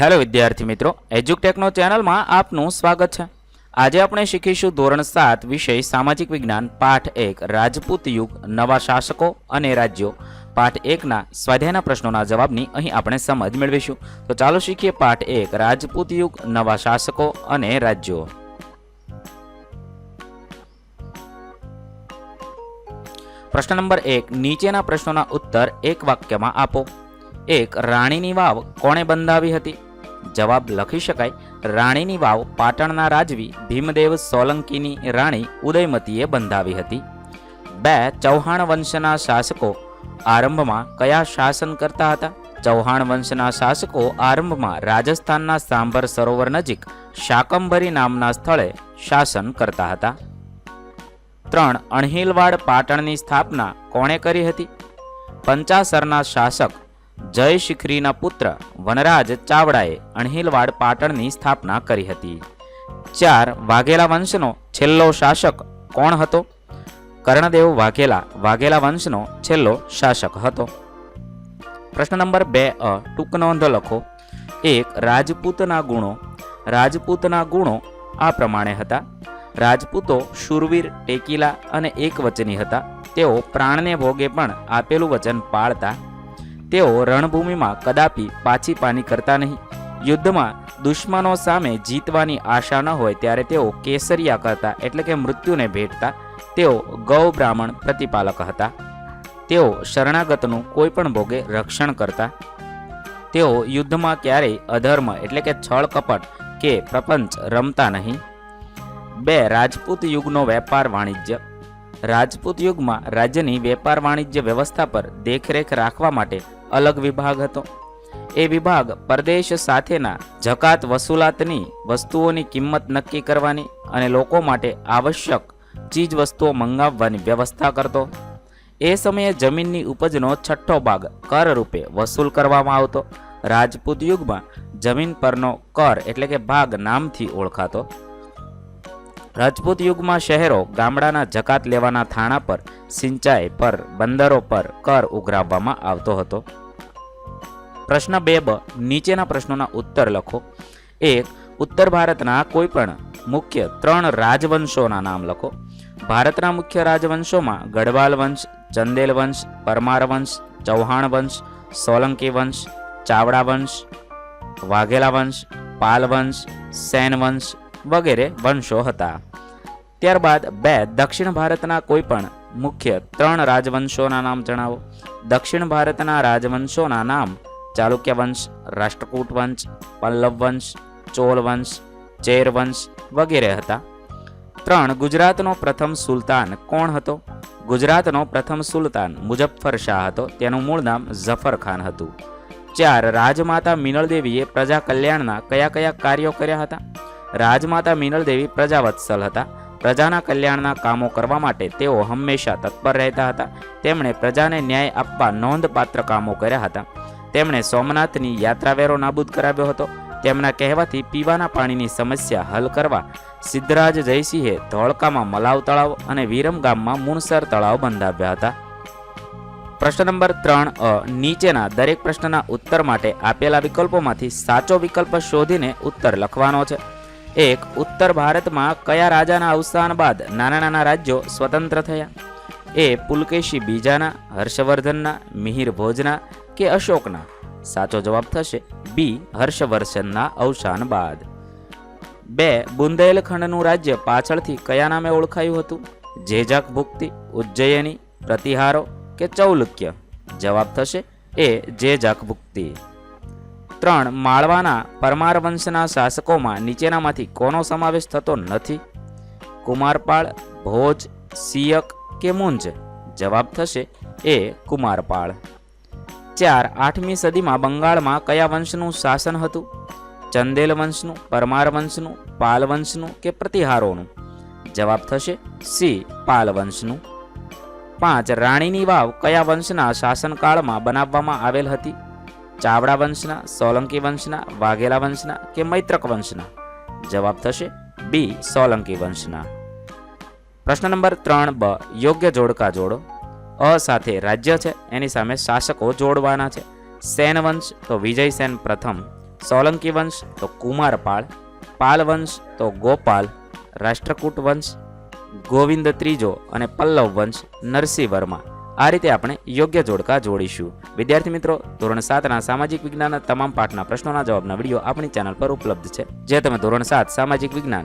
Hello વિદ્યાર્થી મિત્રો, એજ્યુકટેકનો ચેનલમાં આપનું સ્વાગત છે. આજે આપણે શીખીશું ધોરણ સાત વિષય સામાજિક વિજ્ઞાન, પાઠ એક, રાજપૂત યુગ, નવા શાસકો અને રાજ્યો. પાઠ એકના સ્વાધ્યાયના પ્રશ્નોના જવાબની અહીં આપણે સમજ મેળવીશું. તો ચાલો શીખીએ પાઠ એક, રાજપૂત યુગ, નવા શાસકો અને રાજ્યો. પ્રશ્ન નંબર એક, નીચેના પ્રશ્નોના ઉત્તર એક વાક્યમાં આપો. એક, રાણીની વાવ કોણે બંધાવી હતી? જવાબ લખી શકાય. રાણીની વાવ પાટણના રાજવી ભીમદેવ સોલંકીની રાણી ઉદયમતીએ બંધાવી હતી. બે ચૌહાણ વંશના શાસકો આરંભમાં કયા શાસન કરતા હતા? ચૌહાણ વંશના શાસકો આરંભમાં રાજસ્થાનના સાંભર સરોવર નજીક શાકંભરી નામના સ્થળે શાસન કરતા હતા. ત્રણ અણહિલવાડ પાટણની સ્થાપના કોણે કરી હતી? પંચાસરના શાસક જય શિખરીના પુત્ર વનરાજ ચાવડાએ અણહિલવાડ પાટણની સ્થાપના કરી હતી. ચાર વાઘેલા વંશનો છેલ્લો શાસક કોણ હતો? કર્ણદેવ વાઘેલા વાઘેલા વંશનો છેલ્લો શાસક હતો. પ્રશ્ન નંબર બે અ, ટૂંક નોંધ લખો. એક, રાજપૂતના ગુણો. રાજપૂતના ગુણો આ પ્રમાણે હતા. રાજપૂતો શૂરવીર, ટેકીલા અને એકવચની હતા. તેઓ પ્રાણને ભોગે પણ આપેલું વચન પાળતા તેઓ રણભૂમિમાં કદાપી પાછી પાની કરતા નહીં. યુદ્ધમાં દુશ્મનો સામે જીતવાની આશા ન હોય ત્યારે તેઓ કેસરિયા કરતા એટલે કે મૃત્યુને ભેટતા. તેઓ ગૌ બ્રાહ્મણ પ્રતિપાલક હતા. તેઓ શરણાગતનું કોઈ પણ ભોગે રક્ષણ કરતા. તેઓ યુદ્ધમાં ક્યારેય અધર્મ એટલે કે છળ કપટ કે પ્રપંચ રમતા નહીં. બે રાજપૂત યુગનો વેપાર વાણિજ્ય. રાજપૂત યુગમાં રાજ્યની વેપાર વાણિજ્ય વ્યવસ્થા પર દેખરેખ રાખવા માટે અલગ વિભાગ હતો. એ વિભાગ પરદેશ સાથેના જકાત વસૂલાતની વસ્તુઓની કિંમત નક્કી કરવાની અને લોકો માટે આવશ્યક ચીજ વસ્તુઓ મંગાવવાની વ્યવસ્થા કરતો. એ સમયે જમીનની ઉપજનો છઠ્ઠો ભાગ કર રૂપે વસૂલ કરવામાં આવતો. રાજપૂત યુગમાં જમીન પરનો કર એટલે કે ભાગ નામથી ઓળખાતો. રાજપૂત યુગમાં શહેરો ગામડાના જકાત લેવાના થાણા પર, સિંચાઈ પર, બંદરો પર કર ઉઘરાવવામાં આવતો હતો. પ્રશ્ન બે બ, નીચેના પ્રશ્નોના ઉત્તર લખો. એક, ઉત્તર ભારતના કોઈ પણ મુખ્ય ત્રણ રાજવંશોના નામ લખો. ભારતના મુખ્ય રાજવંશોમાં ગઢવાલ વંશ, ચંદેલ વંશ, પરમાર વંશ, ચૌહાણ વંશ, સોલંકી વંશ, ચાવડા વંશ, વાઘેલા વંશ, પાલ વંશ, સેન વંશ વગેરે વંશો હતા. ત્યારબાદ બે, દક્ષિણ ભારતના કોઈ પણ મુખ્ય ત્રણ રાજવંશોના નામ જણાવો. દક્ષિણ ભારતના રાજવંશોના નામ ચાલુક્ય વંશ, રાષ્ટ્રકૂટ વંશ, પલ્લવ વંશ, ચોલ વંશ, ચેર વંશ વગેરે હતા. ત્રણ, ગુજરાતનો પ્રથમ સુલતાન કોણ હતો? ગુજરાતનો પ્રથમ સુલતાન મુજફ્ફર શાહ હતો. તેનું મૂળ નામ ઝફર ખાન હતું. ચાર, રાજમાતા મિનળ દેવીએ પ્રજા કલ્યાણના કયા કયા કાર્યો કર્યા હતા? રાજમાતા મિનલ દેવી પ્રજાવત્સલ હતા. પ્રજાના કલ્યાણના કામો કરવા માટે તેઓ હંમેશા તત્પર રહેતા હતા. તેમણે પ્રજાને ન્યાય આપવા નોંધપાત્ર કામો કર્યા હતા. તેમણે સોમનાથની યાત્રાવેરો નાબૂદ કરાવ્યો હતો. તેમના કહેવાથી પીવાના પાણીની સમસ્યા હલ કરવા સિદ્ધરાજ જયસિંહે ધોળકામાં મલાવ તળાવ અને વિરમ ગામમાં મુણસર તળાવ બંધાવ્યા હતા. પ્રશ્ન નંબર ત્રણ અ, નીચેના દરેક પ્રશ્નના ઉત્તર માટે આપેલા વિકલ્પોમાંથી સાચો વિકલ્પ શોધીને ઉત્તર લખવાનો છે. એક, ઉત્તર ભારતમાં કયા રાજાના અવસાન બાદ નાના નાના રાજ્યો સ્વતંત્ર થયા? એ, પુલકેશી બીજાના, હર્ષવર્ધનના, મિહિર ભોજના કે અશોકના? સાચો જવાબ થશે બી હર્ષવર્ષનના અવસાન બાદ. બે, બુંદેલખંડનું રાજ્ય પાછળથી કયા નામે ઓળખાયું હતું? જેજાક ભુક્તિ, ઉજ્જયની, પ્રતિહારો કે ચૌલુક્ય? જવાબ થશે એ, જેજક ભુક્તિ. ત્રણ માળવાના પરમાર વંશના શાસકોમાં નીચેનામાંથી કોનો સમાવેશ થતો નથી? કુમારપાળ, ભોજ, સિયક કે મુંજ? જવાબ થશે એ કુમારપાળ. ચાર આઠમી સદીમાં બંગાળમાં કયા વંશનું શાસન હતું? ચંદેલ વંશનું, પરમાર વંશનું, પાલ વંશનું કે પ્રતિહારોનું? જવાબ થશે સી પાલ વંશનું. પાંચ રાણીની વાવ કયા વંશના શાસનકાળમાં બનાવવામાં આવેલ હતી? ચાવડા વંશના, સોલંકી વંશના, વાઘેલા વંશના કે મૈત્રક વંશના? જવાબ થશે બી, સોલંકી વંશના. પ્રશ્ન નંબર ત્રણ બ, યોગ્ય જોડકા જોડો. અ સાથે રાજ્ય છે, એની સામે શાસકો જોડવાના છે. સેન વંશ તો વિજય સેન પ્રથમ, સોલંકી વંશ તો કુમારપાળ પાલ વંશ તો ગોપાલ, રાષ્ટ્રકૂટ વંશ, ગોવિંદ ત્રીજો અને પલ્લવ વંશ નરસિંહ વર્મા. આ રીતે આપણે યોગ્ય જોડકા જોડીશું. વિદ્યાર્થી મિત્રો, ધોરણ સાતના સામાજિક વિજ્ઞાનના તમામ પાઠના પ્રશ્નોના જવાબના વીડિયો આપણી ચેનલ પર ઉપલબ્ધ છે. જે તમે ધોરણ સાત સામાજિક વિજ્ઞાન